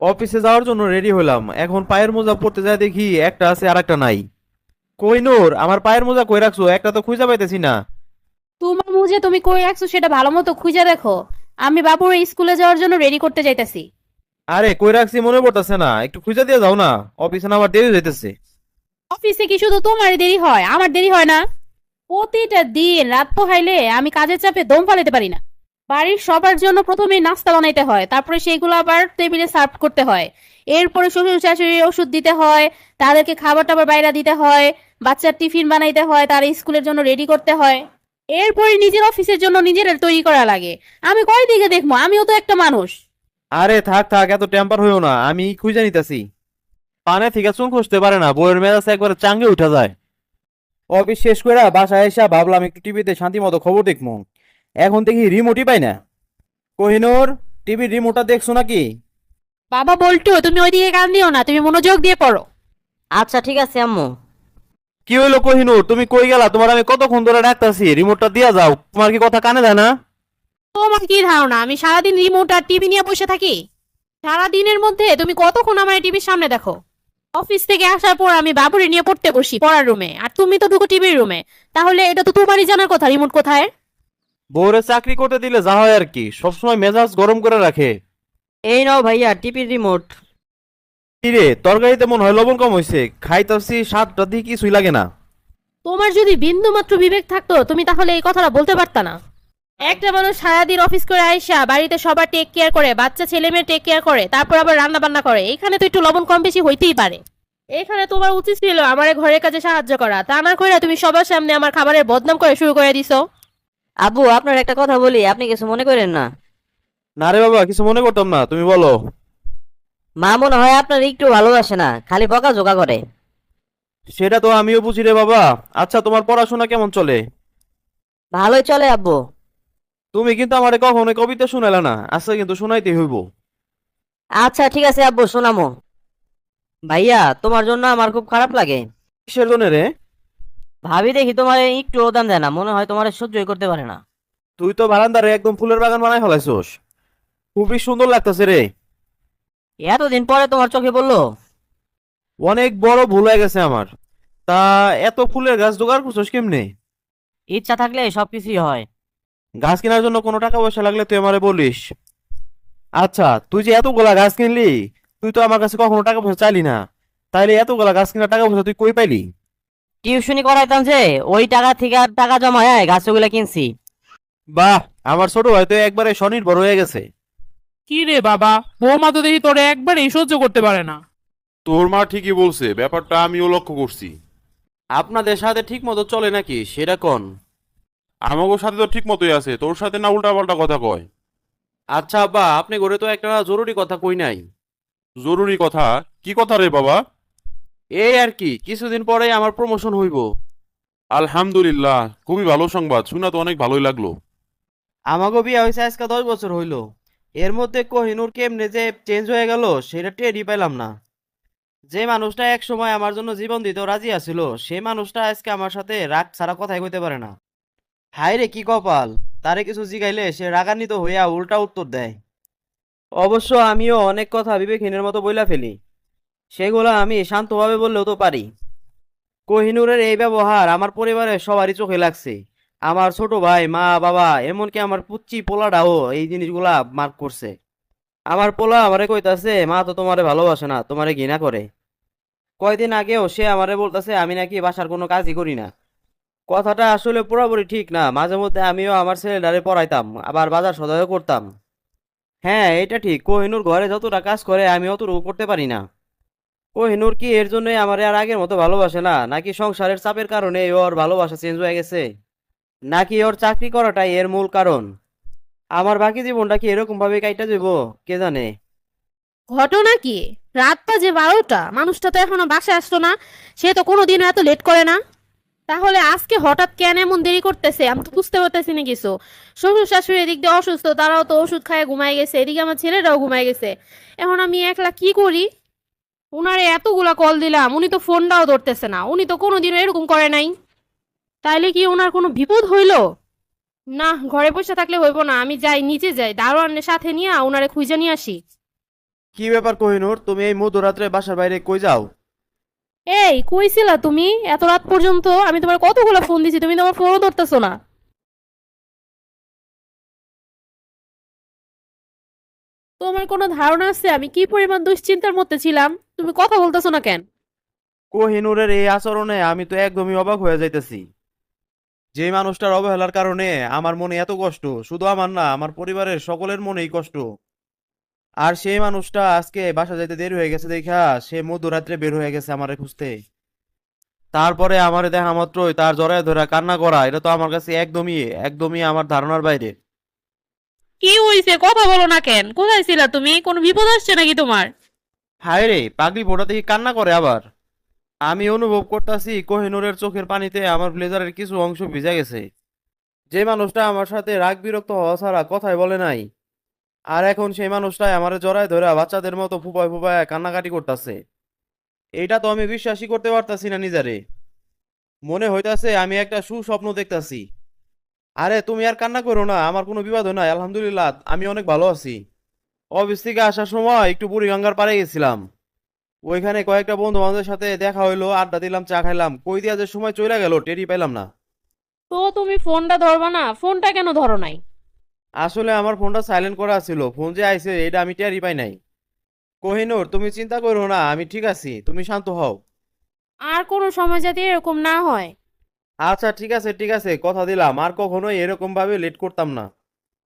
অফিসে যাওয়ার জন্য রেডি হলাম। এখন পায়ের মোজা পড়তে যায় দেখি একটা আছে আর একটা নাই। কই নূর আমার পায়ের মোজা কই রাখছো? একটা তো খুঁজে পাইতেছি না। তোমার মুজে তুমি কই রাখছো সেটা ভালো মতো খুঁজে দেখো। আমি বাবুর স্কুলে যাওয়ার জন্য রেডি করতে যাইতাছি। আরে কই রাখছি মনে পড়তেছে না। একটু খুঁজে দিয়ে যাও না। অফিসে না আমার দেরি হইতেছে। অফিসে কি শুধু তোমার দেরি হয়? আমার দেরি হয় না। প্রতিটা দিন রাত পোহাইলে আমি কাজের চাপে দম ফালাতে পারি না। বাড়ির সবার জন্য প্রথমেই নাস্তা বানাইতে হয়। তারপরে সেইগুলো আবার টেবিলে সার্ভ করতে হয়। এরপরে শ্বশুর শাশুড়ির ওষুধ দিতে হয়, তাদেরকে খাবার টাবার বাইরে দিতে হয়, বাচ্চার টিফিন বানাইতে হয়, তার স্কুলের জন্য রেডি করতে হয়। এরপরে নিজের অফিসের জন্য নিজের তৈরি করা লাগে। আমি কয় দিকে দেখব? আমিও তো একটা মানুষ। আরে থাক থাক, এত টেম্পার হইও না। আমি খুঁজে নিতেছি। পানে থেকে চুন খুঁজতে পারে না। বইয়ের মেজাজ একবারে চাঙ্গে উঠা যায়। অফিস শেষ করে বাসায় এসে ভাবলাম একটু টিভিতে শান্তি মতো খবর দেখব এখন দেখি রিমোটই পাই না। কোহিনুর টিভির রিমোটটা দেখছ নাকি? বাবা বলতো তুমি ওইদিকে কান দিও না তুমি মনোযোগ দিয়ে পড়ো। আচ্ছা ঠিক আছে আম্মু। কি হইল কোহিনুর তুমি কই গেলা? তোমার আমি কতক্ষণ ধরে ডাকতাছি রিমোটটা দিয়া যাও। তোমার কি কথা কানে দেয় না? তোমার কি ধারণা আমি সারাদিন রিমোট আর টিভি নিয়ে বসে থাকি? সারা দিনের মধ্যে তুমি কতক্ষণ আমার টিভির সামনে দেখো? অফিস থেকে আসার পর আমি বাবুরে নিয়ে পড়তে বসি পড়ার রুমে। আর তুমি তো ঢুকো টিভির রুমে। তাহলে এটা তো তোমারই জানার কথা রিমোট কোথায়? বউরে চাকরি করতে দিলে যা হয় আর কি সবসময় মেজাজ গরম করে রাখে। এই নাও ভাইয়া টিপির রিমোট। কিরে তরকারিতে মনে হয় লবণ কম হয়েছে খাইতাছি স্বাদটা দিয়ে কিছুই লাগে না। তোমার যদি বিন্দু মাত্র বিবেক থাকতো তুমি তাহলে এই কথাটা বলতে পারতা না। একটা মানুষ সারাদিন অফিস করে আইসা বাড়িতে সবার টেক কেয়ার করে বাচ্চা ছেলে মেয়ে টেক কেয়ার করে তারপর আবার রান্না বান্না করে এখানে তো একটু লবণ কম বেশি হইতেই পারে। এখানে তোমার উচিত ছিল আমার ঘরের কাজে সাহায্য করা তা না করে তুমি সবার সামনে আমার খাবারের বদনাম করে শুরু করে দিছো। আব্বু আপনার একটা কথা বলি আপনি কিছু মনে করেন না? না রে বাবা কিছু মনে করতাম না তুমি বলো। মা মনে হয় আপনার একটু ভালোবাসে না খালি বকা জোকা করে। সেটা তো আমিও বুঝি রে বাবা। আচ্ছা তোমার পড়াশোনা কেমন চলে? ভালোই চলে আব্বু। তুমি কিন্তু আমারে কখনো কবিতা শুনাইলা না আজকে কিন্তু শুনাইতে হইব। আচ্ছা ঠিক আছে আব্বু শোনামো। ভাইয়া তোমার জন্য আমার খুব খারাপ লাগে। কিসের জন্য রে? ভাবি দেখি তোমার একটু দান দেয় না মনে হয় তোমার সহ্যই করতে পারে না। তুই তো বারান্দারে একদম ফুলের বাগান বানাই ফেলাইছোস। খুবই সুন্দর লাগতেছে রে। এতদিন পরে তোমার চোখে বলল অনেক বড় ভুল হয়ে গেছে আমার। তা এত ফুলের গাছ জোগাড় করছোস কেমনে? ইচ্ছা থাকলে সবকিছুই হয়। গাছ কেনার জন্য কোনো টাকা পয়সা লাগলে তুই আমারে বলিস। আচ্ছা তুই যে এতগুলা গাছ কিনলি তুই তো আমার কাছে কখনো টাকা পয়সা চাইলি না। তাইলে এতগুলা গাছ কেনার টাকা পয়সা তুই কই পাইলি? টিউশনি করাইতাম যে ওই টাকা থেকে আর টাকা জমায় গাছগুলা কিনছি। বাহ আমার ছোট ভাই তো একবারে স্বনির্ভর হয়ে গেছে। কি রে বাবা বৌমা তো দেখি তোরে একবারেই সহ্য করতে পারে না। তোর মা ঠিকই বলছে ব্যাপারটা আমিও লক্ষ্য করছি। আপনাদের সাথে ঠিক মতো চলে নাকি সেটা কোন? আমাগো সাথে তো ঠিক মতোই আছে তোর সাথে না উল্টাপাল্টা কথা কয়। আচ্ছা আব্বা আপনি ঘরে তো একটা জরুরি কথা কই নাই। জরুরি কথা? কি কথা রে বাবা? এই আর কি কিছুদিন পরেই আমার প্রমোশন হইব। আলহামদুলিল্লাহ খুবই ভালো সংবাদ শুনা তো অনেক ভালোই লাগল। আমাগো বিয়ে হয়েছে আজকে দশ বছর হইল। এর মধ্যে কোহিনুর কেমনে যে চেঞ্জ হয়ে গেল সেটা টেরই পেলাম না। যে মানুষটা এক সময় আমার জন্য জীবন দিতেও রাজি আছিল সেই মানুষটা আজকে আমার সাথে রাগ ছাড়া কথাই কইতে পারে না। হায় রে কি কপাল তারে কিছু জিগাইলে সে রাগান্বিত হইয়া উল্টা উত্তর দেয়। অবশ্য আমিও অনেক কথা বিবেকহীনের মতো বইলা ফেলি। সেগুলো আমি শান্তভাবে বললেও তো পারি। কোহিনুরের এই ব্যবহার আমার পরিবারের সবারই চোখে লাগছে। আমার ছোট ভাই, মা, বাবা, এমনকি আমার পুচ্চি পোলাটাও এই জিনিসগুলা মার্ক করছে। আমার পোলা আমারে কইতাছে, মা, তো তোমারে ভালোবাসে না, তোমারে ঘৃণা করে। কয়দিন আগেও সে আমারে বলতাছে, আমি নাকি বাসার কোনো কাজই করি না। কথাটা আসলে পুরোপুরি ঠিক না, মাঝে মধ্যে আমিও আমার ছেলেটারে পড়াইতাম, আবার বাজার সদাইও করতাম। হ্যাঁ এটা ঠিক, কোহিনুর ঘরে যতটা কাজ করে, আমি অতটুকু করতে পারি না। কোহিনুর কি এর জন্যই আমারে আর আগের মতো ভালোবাসে না? নাকি সংসারের চাপের কারণে ওর ভালোবাসা চেঞ্জ হয়ে গেছে? নাকি ওর চাকরি করাটাই এর মূল কারণ? আমার বাকি জীবনটা কি এরকম ভাবে কাইটা যাব? কে জানে? ঘটনা কি? রাত বাজে বারোটা, মানুষটা তো এখনও বাসায় আসতো না, সে তো কোনোদিনও এত লেট করে না। তাহলে আজকে হঠাৎ কেন এমন দেরি করতেছে? আমি তো বুঝতে পারতেছি না কিছু। শ্বশুর শাশুড়ি এদিক দিয়ে অসুস্থ, তারাও তো ওষুধ খায়, ঘুমায় গেছে। এদিকে আমার ছেলেটাও ঘুমায় গেছে। এখন আমি একলা কি করি? উনারে এতগুলা কল দিলাম উনি তো ফোনটাও ধরতেছে না উনি তো কোনোদিনও এরকম করে নাই। তাইলে কি ওনার কোনো বিপদ হইল? না ঘরে বসে থাকলে হইব না আমি যাই নিচে যাই দারোয়ানের সাথে নিয়ে ওনারে খুঁজে নিয়ে আসি। কি ব্যাপার কোহিনুর তুমি এই মধ্যরাত্রে বাসার বাইরে কই যাও? এই কইছিলা তুমি এত রাত পর্যন্ত আমি তোমার কতগুলো ফোন দিছি তুমি তোমার ফোনও ধরতেছো না। তোমার কোনো ধারণা আছে? আমি কি পরিমাণ দুশ্চিন্তার মধ্যে ছিলাম? তুমি কথা বলতেছো না কেন? কোহিনুরের এই আচরণে আমি তো একদমই অবাক হয়ে যাইতেছি। যে মানুষটার অবহেলার কারণে আমার মনে এত কষ্ট, শুধু আমার না, আমার পরিবারের সকলের মনেই কষ্ট। আর সেই মানুষটা আজকে বাসা যাইতে দেরি হয়ে গেছে দেখা, সে মধ্যরাত্রে বের হয়ে গেছে আমারে খুঁজতে। তারপরে আমারে দেখা মাত্রই তার জড়ায় ধরে, কান্না করা, এটা তো আমার কাছে একদমই একদমই আমার ধারণার বাইরে। কি হইছে? কথা বলো না কেন? কোথায় ছিলা তুমি? কোনো বিপদ আসছে নাকি তোমার? হায় রে, পাগলি ফোটা দেখি কান্না করে আবার। আমি অনুভব করতেছি কোহিনুরের চোখের পানিতে আমার ব্লেজারের কিছু অংশ ভিজে গেছে। যে মানুষটা আমার সাথে রাগ বিরক্ত হওয়া ছাড়া কথাই বলে নাই। আর এখন সেই মানুষটাই আমার জড়ায় ধরে বাচ্চাদের মতো ফুপায় ফুপায় কান্নাকাটি করতেছে। এইটা তো আমি বিশ্বাসই করতে পারতাছি না নিজেরে। মনে হইতাছে আমি একটা সুস্বপ্ন দেখতাছি। আরে তুমি আর কান্না করো না আমার কোনো বিবাদ নাই আলহামদুলিল্লাহ আমি অনেক ভালো আছি। অফিস থেকে আসার সময় একটু বুড়িগঙ্গার পাড়ে গেছিলাম। ওইখানে কয়েকটা বন্ধু বান্ধবের সাথে দেখা হইল আড্ডা দিলাম চা খাইলাম। কই দিয়া যে সময় চলে গেল টেরি পাইলাম না। তো তুমি ফোনটা ধরবা না? ফোনটা কেন ধরো নাই? আসলে আমার ফোনটা সাইলেন্ট করা ছিল ফোন যে আইছে এটা আমি টেরি পাই নাই। কোহিনুর তুমি চিন্তা করো না আমি ঠিক আছি তুমি শান্ত হও। আর কোনো সময় যাতে এরকম না হয়। আচ্ছা ঠিক আছে ঠিক আছে কথা দিলাম। আর কখনোই এরকম ভাবে লেট করতাম না।